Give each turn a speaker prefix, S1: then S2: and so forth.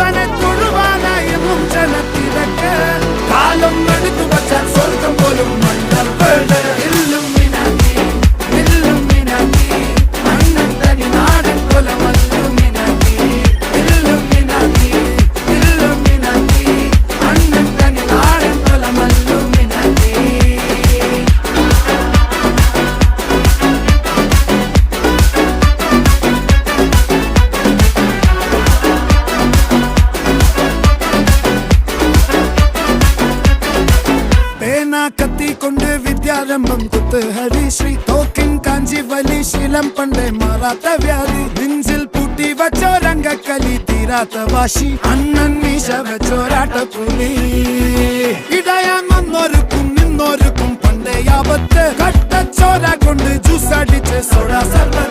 S1: planet കത്തിക്കൊണ്ട് വിദ്യാരംഭം കുത്ത്. ഹരിശ്രീ തോക്കിൻ കാഞ്ചി വലി ശീലം പണ്ടേ മാറാത്ത വ്യാധി. നെഞ്ചിൽ പൂട്ടി വച്ചോരംഗക്കലി തീരാത്ത വാശി. അണ്ണൻ മീശ വെച്ചോരാട്ട പുലി. ഇടയാങ്ങൊന്നൊരുക്കും നിന്നൊരുക്കും പണ്ടേ ആപത്ത് കട്ടച്ചോര കൊണ്ട് ജ്യൂസ് അടിച്ച് സോഡ സർബത്ത്.